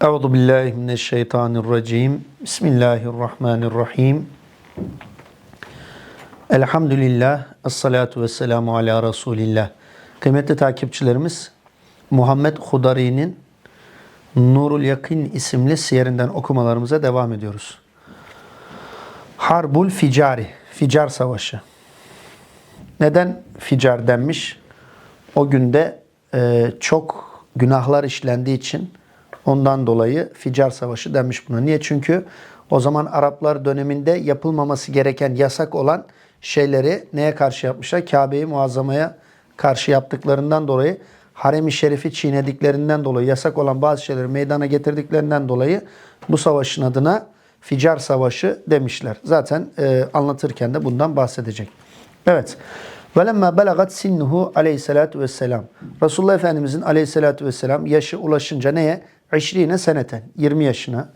Euzu billahi mineşşeytanirracim. Bismillahirrahmanirrahim. Elhamdülillah. Esselatu vesselamu ala Resulillah. Kıymetli takipçilerimiz, Muhammed Hudari'nin Nurul Yakin isimli siyerinden okumalarımıza devam ediyoruz. Harbul Ficari, Ficar Savaşı. Neden ficar denmiş? O günde e, çok günahlar işlendiği için ondan dolayı Ficar Savaşı denmiş buna. Niye? Çünkü o zaman Araplar döneminde yapılmaması gereken yasak olan şeyleri neye karşı yapmışlar? Kabe'yi muazzamaya karşı yaptıklarından dolayı harem-i şerifi çiğnediklerinden dolayı yasak olan bazı şeyleri meydana getirdiklerinden dolayı bu savaşın adına Ficar Savaşı demişler. Zaten e, anlatırken de bundan bahsedecek. Evet. Velemma belagat sinnuhu aleyhissalatu vesselam. Resulullah Efendimizin aleyhissalatu vesselam yaşı ulaşınca neye? İşrine seneten. 20 yaşına.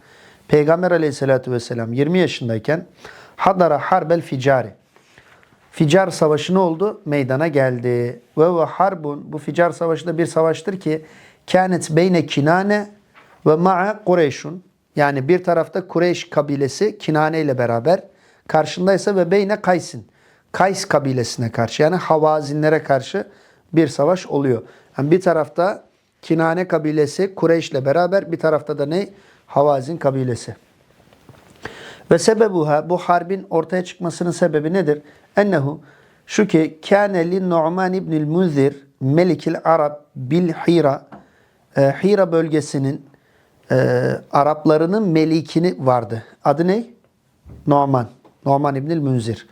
Peygamber aleyhissalatu vesselam 20 yaşındayken hadara harbel ficari. Ficar savaşı ne oldu? Meydana geldi. Ve ve harbun bu Ficar savaşı da bir savaştır ki kânet beyne kinane ve ma'a Kureyşun. Yani bir tarafta Kureyş kabilesi Kinane ile beraber karşındaysa ve beyne Kays'in. Kays kabilesine karşı yani Havazinlere karşı bir savaş oluyor. Yani bir tarafta Kinane kabilesi Kureyş ile beraber bir tarafta da ne? Havazin kabilesi. Ve sebebuha bu harbin ortaya çıkmasının sebebi nedir? Ennehu şu ki kâne li Nu'man ibnil Munzir Melikil Arab bil Hira e, Hira bölgesinin e, Araplarının melikini vardı. Adı ne? Nu'man. Nu'man ibnil Munzir.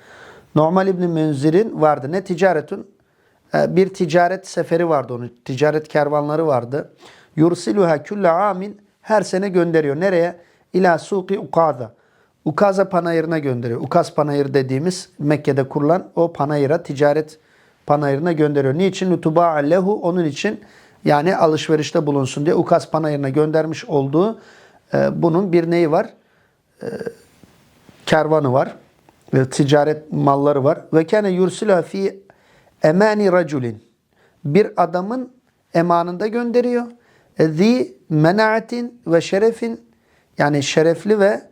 Nu'man ibn Munzir'in vardı. Ne ticaretun? E, bir ticaret seferi vardı onun. Ticaret kervanları vardı. Yursiluha külle amin her sene gönderiyor. Nereye? İla suqi ukaza. Ukaza panayırına gönderiyor. Ukaz panayır dediğimiz Mekke'de kurulan o panayıra, ticaret panayırına gönderiyor. Niçin? Lutuba lehu onun için yani alışverişte bulunsun diye Ukaz panayırına göndermiş olduğu e, bunun bir neyi var? E, kervanı var. E, ticaret malları var. Ve kâne yursila fi emani raculin. Bir adamın emanında gönderiyor. Zi menaatin ve şerefin yani şerefli ve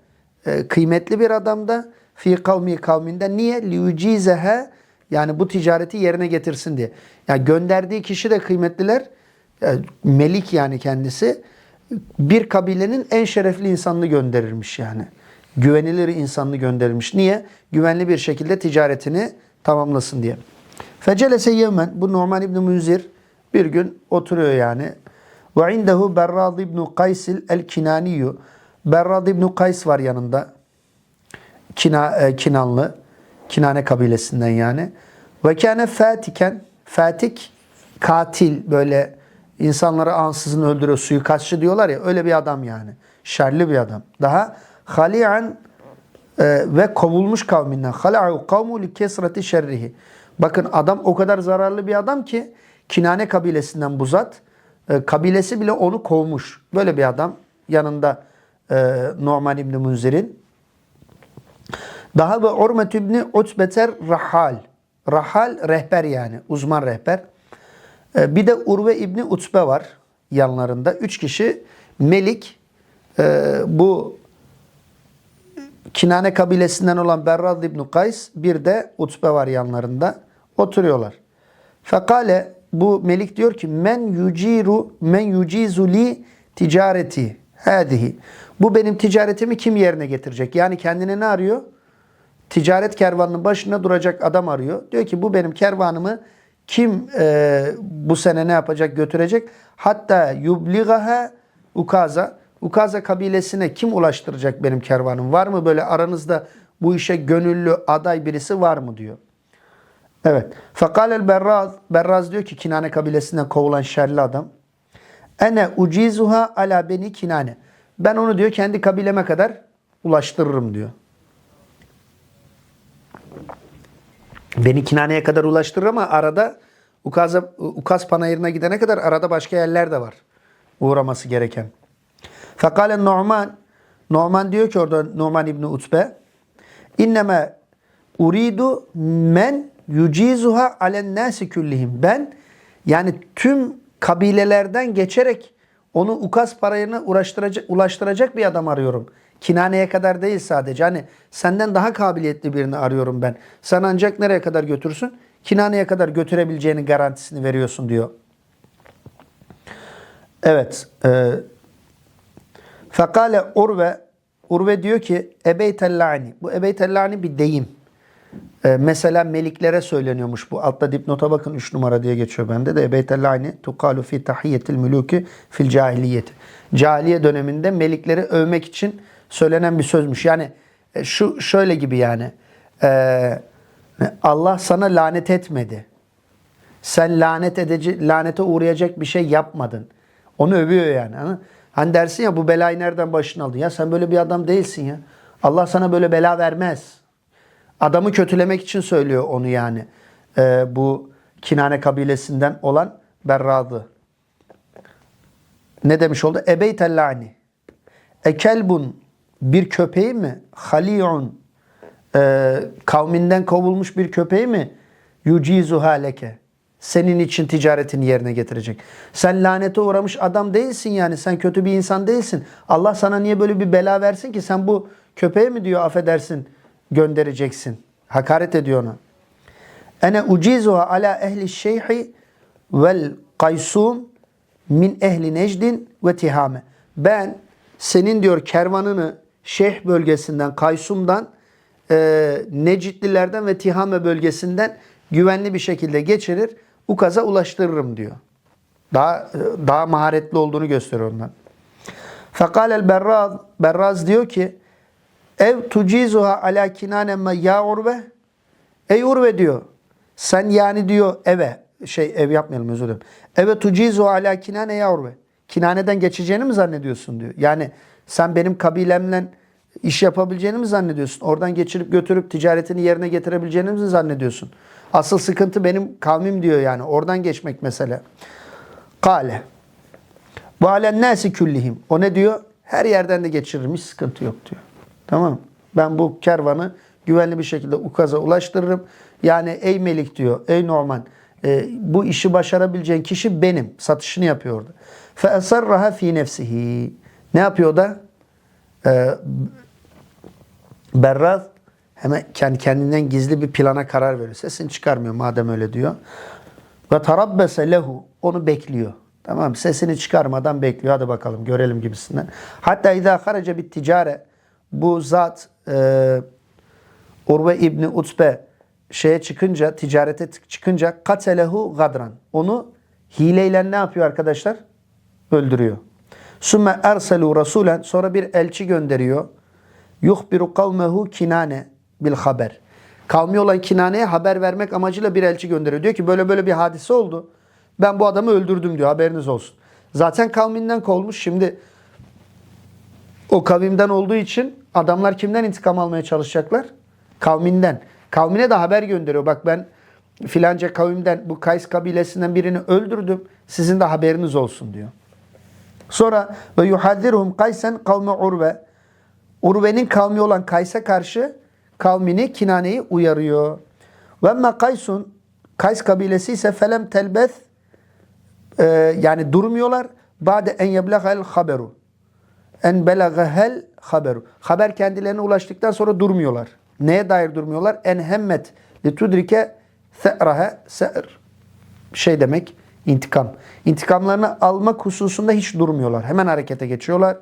e, kıymetli bir adamda fi kavmi kavminde niye liucizehe yani bu ticareti yerine getirsin diye. Yani gönderdiği kişi de kıymetliler. e, Melik yani kendisi bir kabilenin en şerefli insanını gönderirmiş yani. Güvenilir insanını gönderirmiş. Niye? Güvenli bir şekilde ticaretini tamamlasın diye. Fecelese yevmen bu Numan İbni Münzir bir gün oturuyor yani. Ve indehu Berrad İbni Kaysil el-Kinaniyu. Berrad İbni Kays var yanında. Kina, e, Kinanlı. Kinane kabilesinden yani. Ve kâne fatiken. Fatik katil böyle insanları ansızın öldürüyor suikastçı diyorlar ya öyle bir adam yani. Şerli bir adam. Daha hali'an e, ve kovulmuş kavminden. Hala'u kavmu li kesreti şerrihi. Bakın adam o kadar zararlı bir adam ki Kinane kabilesinden bu zat. E, kabilesi bile onu kovmuş. Böyle bir adam yanında e, Numan İbni Munzir'in. Daha ve Urmet İbni Utbeter Rahal. Rahal rehber yani. Uzman rehber. E, bir de Urve İbni Utbe var yanlarında. Üç kişi Melik e, bu Kinane kabilesinden olan Berrad İbni Kays bir de Utbe var yanlarında. Oturuyorlar. Fekale bu Melik diyor ki men yuciru men yucizu li ticareti hadihi. Bu benim ticaretimi kim yerine getirecek? Yani kendine ne arıyor? Ticaret kervanının başına duracak adam arıyor. Diyor ki bu benim kervanımı kim e, bu sene ne yapacak götürecek? Hatta yubligaha ukaza. Ukaza kabilesine kim ulaştıracak benim kervanım? Var mı böyle aranızda bu işe gönüllü aday birisi var mı diyor. Evet. Fekalel Berraz, Berraz diyor ki Kinane kabilesinden kovulan şerli adam. Ene ucizuha ala beni Kinane. Ben onu diyor kendi kabileme kadar ulaştırırım diyor. Beni Kinane'ye kadar ulaştırır ama arada Ukaz'a, Ukaz panayırına gidene kadar arada başka yerler de var. Uğraması gereken. Fekale Nu'man Nu'man diyor ki orada Nu'man İbni Utbe İnneme uridu men yucizuha alen nasi küllihim. Ben yani tüm kabilelerden geçerek onu ukaz parayını uğraştıracak, ulaştıracak bir adam arıyorum. Kinaneye kadar değil sadece. Hani senden daha kabiliyetli birini arıyorum ben. Sen ancak nereye kadar götürsün? Kinaneye kadar götürebileceğini garantisini veriyorsun diyor. Evet. E, Fekale Urve Urve diyor ki ebeytellani. Bu ebeytellani bir deyim. Ee, mesela meliklere söyleniyormuş bu. Altta dipnota bakın 3 numara diye geçiyor bende de. Ebeytellani tukalu fi tahiyyetil muluki fil cahiliyeti. Cahiliye döneminde melikleri övmek için söylenen bir sözmüş. Yani e, şu şöyle gibi yani. Ee, Allah sana lanet etmedi. Sen lanet edici, lanete uğrayacak bir şey yapmadın. Onu övüyor yani. Hani dersin ya bu belayı nereden başına aldın? Ya sen böyle bir adam değilsin ya. Allah sana böyle bela vermez. Adamı kötülemek için söylüyor onu yani. Ee, bu Kinane kabilesinden olan Berradı. Ne demiş oldu? Ebeytellani. Ekelbun bir köpeği mi? Hali'un e, kavminden kovulmuş bir köpeği mi? Yucizu haleke. Senin için ticaretini yerine getirecek. Sen lanete uğramış adam değilsin yani. Sen kötü bir insan değilsin. Allah sana niye böyle bir bela versin ki? Sen bu köpeğe mi diyor affedersin göndereceksin. Hakaret ediyor ona. Ene ucizuha ala ehli şeyhi vel kaysum min ehli necdin ve tihame. Ben senin diyor kervanını Şeyh bölgesinden, Kaysum'dan, e, Necidlilerden ve Tihame bölgesinden güvenli bir şekilde geçirir, Ukaz'a ulaştırırım diyor. Daha daha maharetli olduğunu gösteriyor ondan. Fekal el Berraz, Berraz diyor ki Ev tucizuha ala kinanemme ya urve. Ey urve diyor. Sen yani diyor eve şey ev yapmayalım özür dilerim. Eve tucizuha ala kinane ya urve. Kinaneden geçeceğini mi zannediyorsun diyor. Yani sen benim kabilemle iş yapabileceğini mi zannediyorsun? Oradan geçirip götürüp ticaretini yerine getirebileceğini mi zannediyorsun? Asıl sıkıntı benim kavmim diyor yani. Oradan geçmek mesele. Kale. Bu alen nasi küllihim. O ne diyor? Her yerden de geçirirmiş sıkıntı yok diyor. Tamam Ben bu kervanı güvenli bir şekilde Ukaz'a ulaştırırım. Yani ey Melik diyor, ey Norman e, bu işi başarabileceğin kişi benim. Satışını yapıyor orada. فَاَسَرَّهَا fi nefsihi. Ne yapıyor da? E, Berraz hemen kendi kendinden gizli bir plana karar veriyor. Sesini çıkarmıyor madem öyle diyor. Ve tarabbese lehu. Onu bekliyor. Tamam Sesini çıkarmadan bekliyor. Hadi bakalım görelim gibisinden. Hatta idâ haraca bit ticare bu zat e, Urve İbni Utbe şeye çıkınca, ticarete çıkınca katelehu gadran. Onu hileyle ne yapıyor arkadaşlar? Öldürüyor. Sümme erselu rasulen sonra bir elçi gönderiyor. Yuhbiru kavmehu kinane bil haber. Kavmi olan Kinane'ye haber vermek amacıyla bir elçi gönderiyor. Diyor ki böyle böyle bir hadise oldu. Ben bu adamı öldürdüm diyor haberiniz olsun. Zaten kavminden kovulmuş. Şimdi o kavimden olduğu için adamlar kimden intikam almaya çalışacaklar? Kavminden. Kavmine de haber gönderiyor. Bak ben filanca kavimden bu Kays kabilesinden birini öldürdüm. Sizin de haberiniz olsun diyor. Sonra ve yuhaddiruhum Kaysen kavme Urve. Urve'nin kavmi olan Kays'a karşı kavmini Kinane'yi uyarıyor. Ve emme Kaysun Kays kabilesi ise felem telbeth e, yani durmuyorlar. Bade en yeblagel haberu en belagahel haberu. Haber kendilerine ulaştıktan sonra durmuyorlar. Neye dair durmuyorlar? En hemmet li tudrike se'rahe se'r. Şey demek intikam. İntikamlarını almak hususunda hiç durmuyorlar. Hemen harekete geçiyorlar.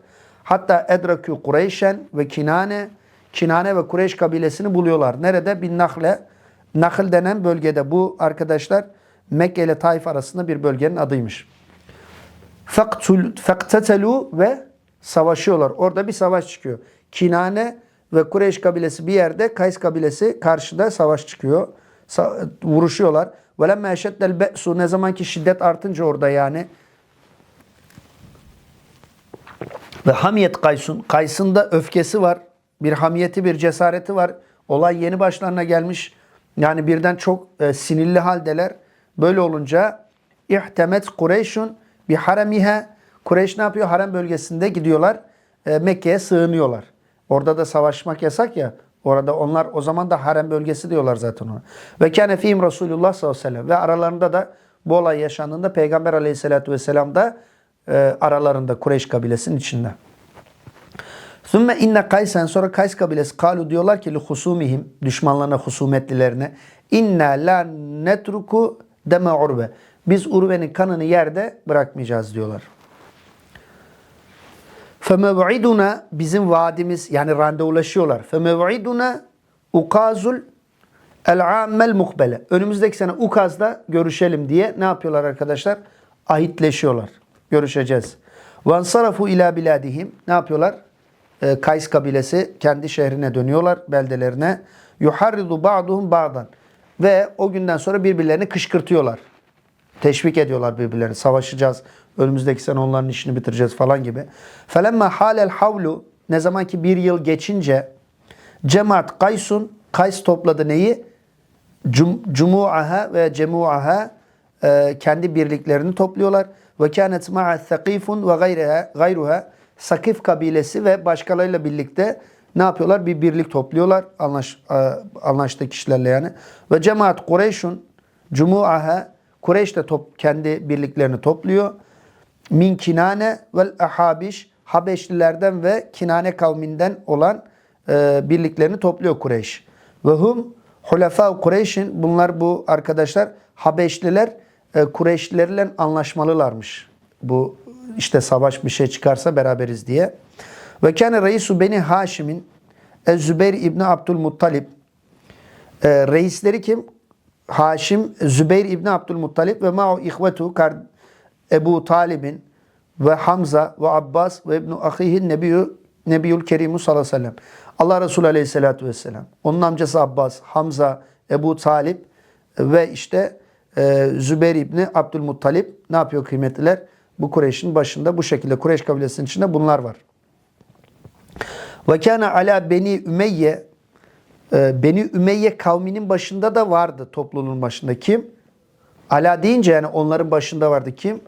Hatta edrakü Kureyşen ve Kinane Kinane ve Kureyş kabilesini buluyorlar. Nerede? Bin Nahle. Nahl denen bölgede. Bu arkadaşlar Mekke ile Taif arasında bir bölgenin adıymış. Faktetelu ve savaşıyorlar. Orada bir savaş çıkıyor. Kinane ve Kureyş kabilesi bir yerde, Kays kabilesi karşıda savaş çıkıyor. Sa- vuruşuyorlar. وَلَمَّا يَشَدَّ الْبَأْسُ Ne zaman ki şiddet artınca orada yani. Ve hamiyet Kaysun. Kays'ın da öfkesi var. Bir hamiyeti, bir cesareti var. Olay yeni başlarına gelmiş. Yani birden çok e, sinirli haldeler. Böyle olunca İhtemet Kureyşun bir haremihe Kureyş ne yapıyor? Harem bölgesinde gidiyorlar. E, Mekke'ye sığınıyorlar. Orada da savaşmak yasak ya. Orada onlar o zaman da harem bölgesi diyorlar zaten ona. Ve kâne fîhim Resulullah sallallahu aleyhi ve sellem. Ve aralarında da bu olay yaşandığında Peygamber aleyhissalatü vesselam da e, aralarında Kureyş kabilesinin içinde. Sümme inne Kaysen sonra Kays kabilesi kalu diyorlar ki li husumihim düşmanlarına husumetlilerine inna la netruku deme urve. Biz urvenin kanını yerde bırakmayacağız diyorlar. Femev'iduna bizim vaadimiz yani randevulaşıyorlar. Femev'iduna ukazul el-ammel muhbele. Önümüzdeki sene Ukaz'da görüşelim diye ne yapıyorlar arkadaşlar? Ahitleşiyorlar. Görüşeceğiz. Vansarafu ila biladihim. Ne yapıyorlar? Ee, Kays kabilesi kendi şehrine dönüyorlar, beldelerine. Yuharridu ba'duhum ba'dan. Ve o günden sonra birbirlerini kışkırtıyorlar. Teşvik ediyorlar birbirlerini. Savaşacağız. Önümüzdeki sene onların işini bitireceğiz falan gibi. Felemma halel havlu ne zaman ki bir yıl geçince cemaat Kaysun Kays topladı neyi? Cum, cumuaha ve cemuaha e, kendi birliklerini topluyorlar. Ve kânet ma'a thakifun ve gayruha, Sakif kabilesi ve başkalarıyla birlikte ne yapıyorlar? Bir birlik topluyorlar. Anlaş, e, anlaştığı kişilerle yani. Ve cemaat Kureyş'un cumuaha Kureyş de top, kendi birliklerini topluyor. Min kinane vel ahabiş Habeşlilerden ve Kinane kavminden olan e, birliklerini topluyor Kureyş. Ve hum hulefâ Kureyş'in bunlar bu arkadaşlar Habeşliler e, Kureyşlilerle anlaşmalılarmış. Bu işte savaş bir şey çıkarsa beraberiz diye. Ve kâne reisu beni Haşim'in Zübeyir İbni Abdülmuttalib e, reisleri kim? Haşim, Zübeyir İbni Abdülmuttalib ve ma'u ihvetu Ebu Talib'in ve Hamza ve Abbas ve İbni Ahihin Nebiyyü Nebiyül Kerimu sallallahu aleyhi ve sellem. Allah Resulü aleyhissalatü vesselam. Onun amcası Abbas, Hamza, Ebu Talib ve işte e, Zübeyir İbni Abdülmuttalib ne yapıyor kıymetliler? Bu Kureyş'in başında bu şekilde Kureyş kabilesinin içinde bunlar var. Ve kana ala Beni Ümeyye e, Beni Ümeyye kavminin başında da vardı topluluğun başında. Kim? Ala deyince yani onların başında vardı. Kim?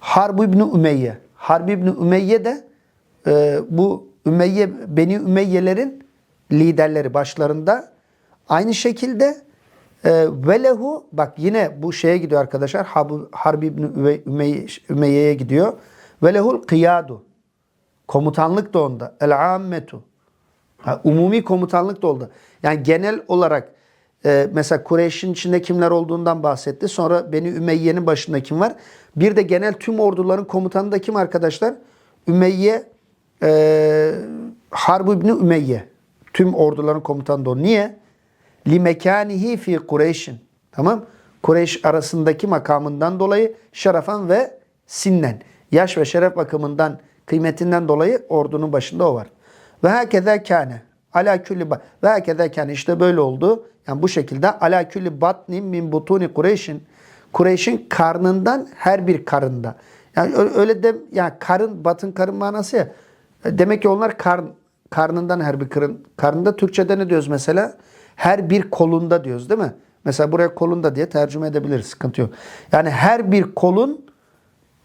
Harb İbni Ümeyye. Harb İbni Ümeyye de e, bu Ümeyye, Beni Ümeyyelerin liderleri başlarında. Aynı şekilde e, velehu bak yine bu şeye gidiyor arkadaşlar. Harb, İbni Ümeyye, Ümeyye'ye gidiyor. Velehul kıyadu. Komutanlık da onda. El ammetu. Umumi komutanlık da oldu. Yani genel olarak e, mesela Kureyş'in içinde kimler olduğundan bahsetti. Sonra Beni Ümeyye'nin başında kim var? Bir de genel tüm orduların komutanı da kim arkadaşlar? Ümeyye e, Harb İbni Ümeyye. Tüm orduların komutanı da o. Niye? Limekanihi fi Kureyş'in. Tamam? Kureyş arasındaki makamından dolayı şerefan ve sinnen. Yaş ve şeref bakımından kıymetinden dolayı ordunun başında o var. Ve hakeza kâne. Ala külli ve hakeza kâne. işte böyle oldu. Yani bu şekilde ala külli batnin min butuni Kureyş'in. Kureyş'in karnından her bir karında. Yani öyle de yani karın batın karın manası ya. Demek ki onlar karn karnından her bir karın. Karnında Türkçede ne diyoruz mesela? Her bir kolunda diyoruz değil mi? Mesela buraya kolunda diye tercüme edebiliriz. Sıkıntı yok. Yani her bir kolun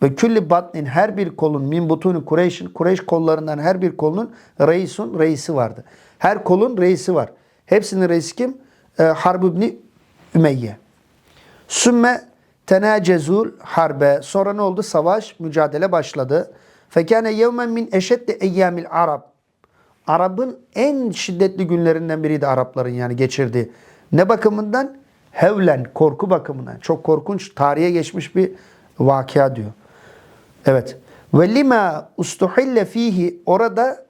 ve külli batnin her bir kolun min butuni Kureyş'in Kureyş kollarından her bir kolunun reisun reisi vardı. Her kolun reisi var. Hepsinin reisi kim? E, Harb ibn Ümeyye. Sümme tenacezul harbe. Sonra ne oldu? Savaş, mücadele başladı. Fekâne yevmen min eşedde eyyamil Arab. Arap'ın en şiddetli günlerinden biriydi Arapların yani geçirdiği. Ne bakımından? Hevlen, korku bakımından. Çok korkunç, tarihe geçmiş bir vakia diyor. Evet. Ve lima ustuhille fihi orada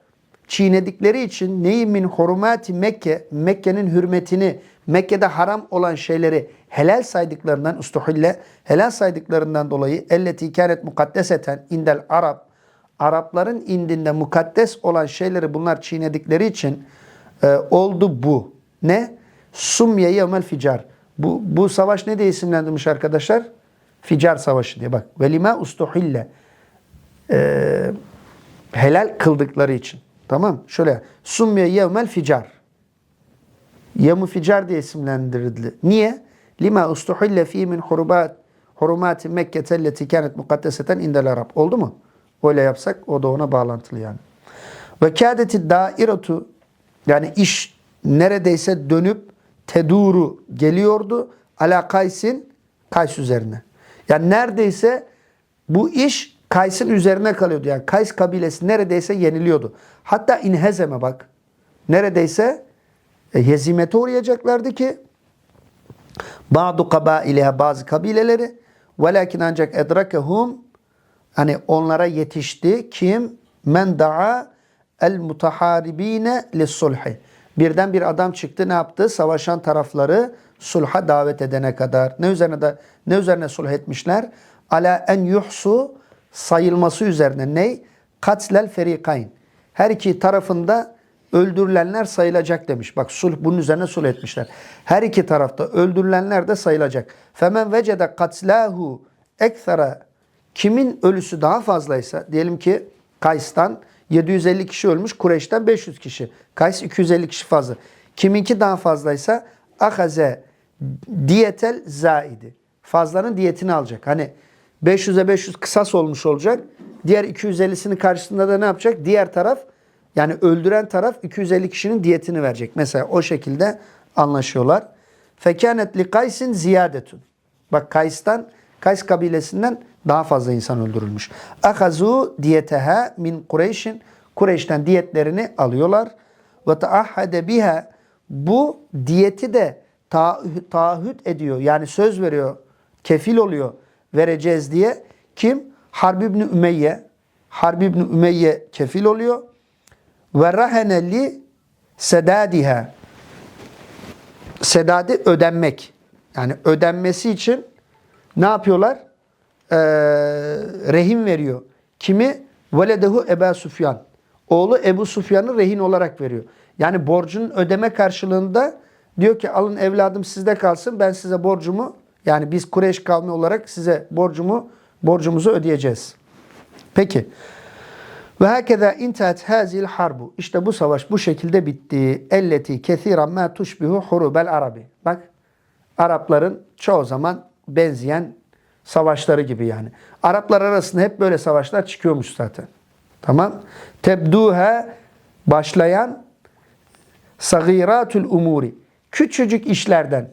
çiğnedikleri için neyi min hurumati Mekke, Mekke'nin hürmetini, Mekke'de haram olan şeyleri helal saydıklarından ustuhille helal saydıklarından dolayı elleti kânet mukaddeseten indel Arab Arapların indinde mukaddes olan şeyleri bunlar çiğnedikleri için e, oldu bu. Ne? Sumye yevmel ficar. Bu, bu savaş ne diye isimlendirmiş arkadaşlar? Ficar savaşı diye bak. Ve lima ustuhille e, helal kıldıkları için. Tamam Şöyle. Sumye yevmel ficar. Yevmu ficar diye isimlendirildi. Niye? Lima ustuhille fi min hurubat hurumati Mekke telleti kânet mukaddeseten indel Arab. Oldu mu? Öyle yapsak o da ona bağlantılı yani. Ve kâdeti dairetu yani iş neredeyse dönüp teduru geliyordu. Ala kaysin kays üzerine. Yani neredeyse bu iş Kays'ın üzerine kalıyordu. Yani Kays kabilesi neredeyse yeniliyordu. Hatta inhezeme bak. Neredeyse e, hezimete uğrayacaklardı ki Ba'du kabaileha bazı kabileleri velakin ancak edrakehum hani onlara yetişti kim men da'a el mutaharibine lis-sulhi. Birden bir adam çıktı ne yaptı? Savaşan tarafları sulha davet edene kadar. Ne üzerine de ne üzerine sulh etmişler? Ala en yuhsu sayılması üzerine ney? Katlel ferikayn. Her iki tarafında öldürülenler sayılacak demiş. Bak sulh bunun üzerine sulh etmişler. Her iki tarafta öldürülenler de sayılacak. Femen vecede katlahu ekthara kimin ölüsü daha fazlaysa diyelim ki Kays'tan 750 kişi ölmüş, Kureyş'ten 500 kişi. Kays 250 kişi fazla. Kiminki daha fazlaysa ahaze diyetel zaidi. Fazlanın diyetini alacak. Hani 500'e 500 kısas olmuş olacak. Diğer 250'sinin karşısında da ne yapacak? Diğer taraf yani öldüren taraf 250 kişinin diyetini verecek. Mesela o şekilde anlaşıyorlar. Fekanet li Kays'in ziyadetun. Bak Kays'tan, Kays kabilesinden daha fazla insan öldürülmüş. Ahazu diyeteha min Kureyş'in. Kureyş'ten diyetlerini alıyorlar. Ve taahhade biha. Bu diyeti de taahhüt ediyor. Yani söz veriyor. Kefil oluyor. Vereceğiz diye. Kim? Harb ibn Ümeyye. Harb ibn Ümeyye kefil oluyor. Ve rahene li sedadiha. Sedadi ödenmek. Yani ödenmesi için ne yapıyorlar? Ee, rehin veriyor. Kimi? Veledehu Eba Sufyan. Oğlu Ebu Sufyan'ı rehin olarak veriyor. Yani borcun ödeme karşılığında diyor ki alın evladım sizde kalsın ben size borcumu yani biz Kureyş kavmi olarak size borcumu borcumuzu ödeyeceğiz. Peki. Ve hakeza intahat hazil harbu. İşte bu savaş bu şekilde bitti. Elleti kethiran ma tushbihu hurubel arabi. Bak Arapların çoğu zaman benzeyen savaşları gibi yani. Araplar arasında hep böyle savaşlar çıkıyormuş zaten. Tamam. Tebduha başlayan sagiratul umuri. Küçücük işlerden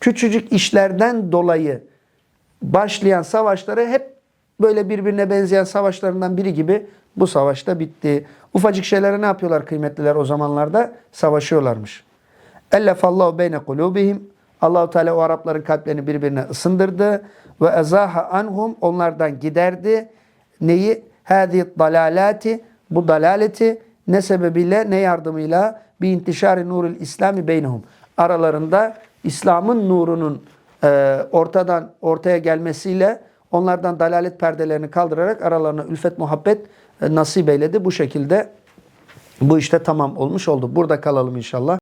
küçücük işlerden dolayı başlayan savaşları hep böyle birbirine benzeyen savaşlarından biri gibi bu savaşta bitti. Ufacık şeylere ne yapıyorlar kıymetliler o zamanlarda? Savaşıyorlarmış. Ellefallahu beyne kulubihim. Allahu Teala o Arapların kalplerini birbirine ısındırdı ve ezaha anhum onlardan giderdi. Neyi? Hadi dalalati bu dalaleti ne sebebiyle ne yardımıyla bi intişari nurul İslami beynehum. Aralarında İslam'ın nurunun e, ortadan ortaya gelmesiyle onlardan dalalet perdelerini kaldırarak aralarına ülfet muhabbet e, nasip eyledi. Bu şekilde bu işte tamam olmuş oldu. Burada kalalım inşallah.